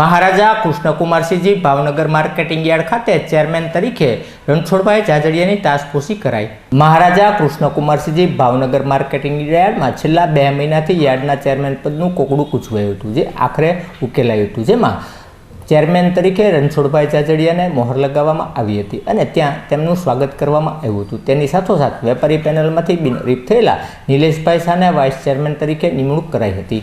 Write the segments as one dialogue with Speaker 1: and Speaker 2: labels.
Speaker 1: મહારાજા Krishnakumarsinhji Bhavnagar marketing yard ખાતે chairman તરીકે રણછોડભાઈ જાજડિયાની તાસપોસી કરાઈ. મહારાજા કૃષ્ણકુમારસિંહજી ભાવનગર માર્કેટિંગ યાર્ડમાં છેલ્લા બે મહિનાથી યાર્ડના ચેરમેન પદનું કોકડું પૂછવાયું હતું, જે આખરે ઉકેલાયું હતું, જેમાં ચેરમેન તરીકે રણછોડભાઈ જાજડિયાને મોહર લગાવવામાં આવી હતી અને ત્યાં તેમનું સ્વાગત કરવામાં આવ્યું હતું. તેની સાથોસાથ વેપારી પેનલમાંથી બિનરીફ થયેલા નિલેશભાઈ શાહને વાઇસ ચેરમેન તરીકે નિમણૂક કરાઈ હતી.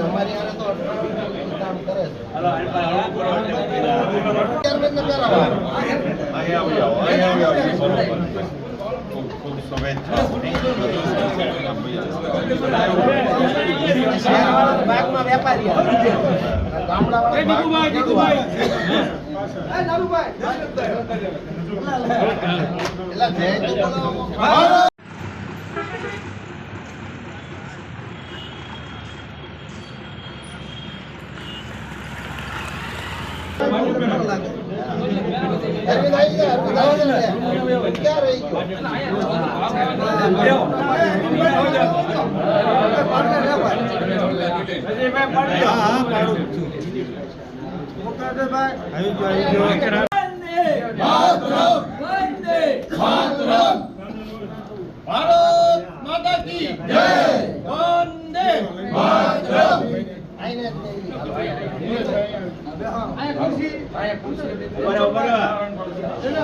Speaker 2: અમારી આને તો કામ કરે છે ચેરમેન ને અરવિંદ માતા ગયા. ક્યાં રહી ગયો? આઈને જ નહીં. અભિનંદન આપી દઉં.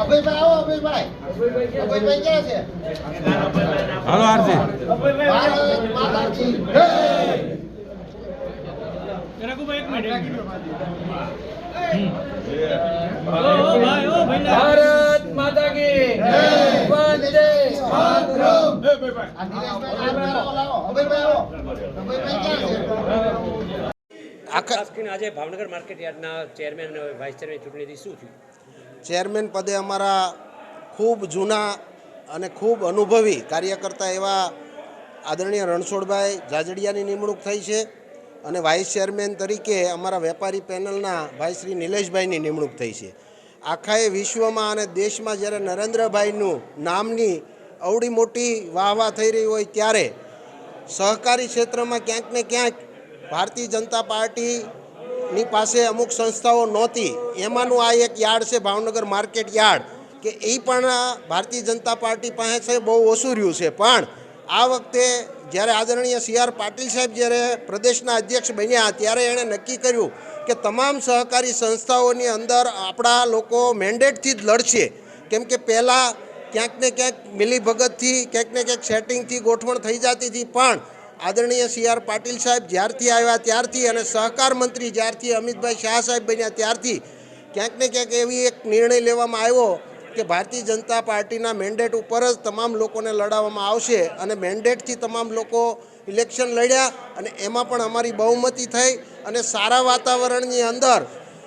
Speaker 2: અભયભાઈ આવો. અભયભાઈ. અભયભાઈ. અભયભાઈ ક્યાં છે?
Speaker 3: હાલો આરતી.
Speaker 2: ભારત માતા કી જય.
Speaker 4: ભારત માતા કી વંદે માતરમ
Speaker 5: કરીને આજે ભાવનગર માર્કેટ યાર્ડના ચેરમેન અને વાઇસ ચેરમેન ચૂંટણીથી શું થયું?
Speaker 6: ચેરમેન પદે અમારા ખૂબ જૂના અને ખૂબ અનુભવી કાર્યકર્તા એવા આદરણીય રણછોડભાઈ જાજડિયાની નિમણૂક થઈ છે અને વાઇસ ચેરમેન તરીકે અમારા વેપારી પેનલના ભાઈ શ્રી નિલેશભાઈની નિમણૂક થઈ છે. આખા એ વિશ્વમાં અને દેશમાં જ્યારે નરેન્દ્રભાઈનું નામની અવડી મોટી વાહવા થઈ રહી હોય ત્યારે સહકારી ક્ષેત્રમાં ક્યાંક ને ક્યાંક ભારતીય જનતા પાર્ટીની પાસે અમુક સંસ્થાઓ નહોતી. એમાંનું આ એક યાર્ડ છે, ભાવનગર માર્કેટ યાર્ડ, કે એ પણ ભારતીય જનતા પાર્ટી પાસે છે, બહુ ઓછું રહ્યું છે. પણ આ વખતે જ્યારે આદરણીય સી આર પાટીલ સાહેબ જ્યારે પ્રદેશના અધ્યક્ષ બન્યા, ત્યારે એણે નક્કી કર્યું કે તમામ સહકારી સંસ્થાઓની અંદર આપણા લોકો મેન્ડેટથી જ લડશે. કેમ કે પહેલાં ક્યાંક ને ક્યાંક મિલીભગતથી, ક્યાંક ને ક્યાંક સેટિંગથી ગોઠવણ થઈ જતી હતી, પણ આદરણીય સી આર પાટીલ સાહેબ જ્યારથી આવ્યા, ત્યારથી અને સહકાર મંત્રી જ્યારથી અમિતભાઈ શાહ સાહેબ બન્યા, ત્યારથી ક્યાંક ને ક્યાંક એવી એક નિર્ણય લેવામાં આવ્યો કે ભારતીય જનતા પાર્ટીના મેન્ડેટ ઉપર જ તમામ લોકોને લડાવવામાં આવશે અને મેન્ડેટથી તમામ લોકો ઇલેક્શન લડ્યા અને એમાં પણ અમારી બહુમતી થઈ અને સારા વાતાવરણની અંદર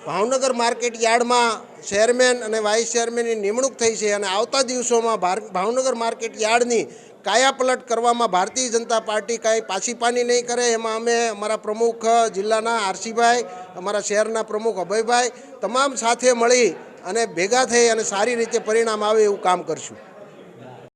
Speaker 6: ભાવનગર માર્કેટ યાર્ડમાં ચેરમેન અને વાઇસ ચેરમેનની નિમણૂક થઈ છે અને આવતા દિવસોમાં ભાવનગર માર્કેટ યાર્ડની કાયાપલટ કરવામાં ભારતીય જનતા પાર્ટી કાંઈ પાછી પાની નહીં કરે. એમાં અમે અમારા પ્રમુખ, જિલ્લાના આરસીભાઈ, અમારા શહેરના પ્રમુખ અભયભાઈ તમામ સાથે મળી અને ભેગા થઈ અને સારી રીતે પરિણામ આવે એવું કામ કરશું.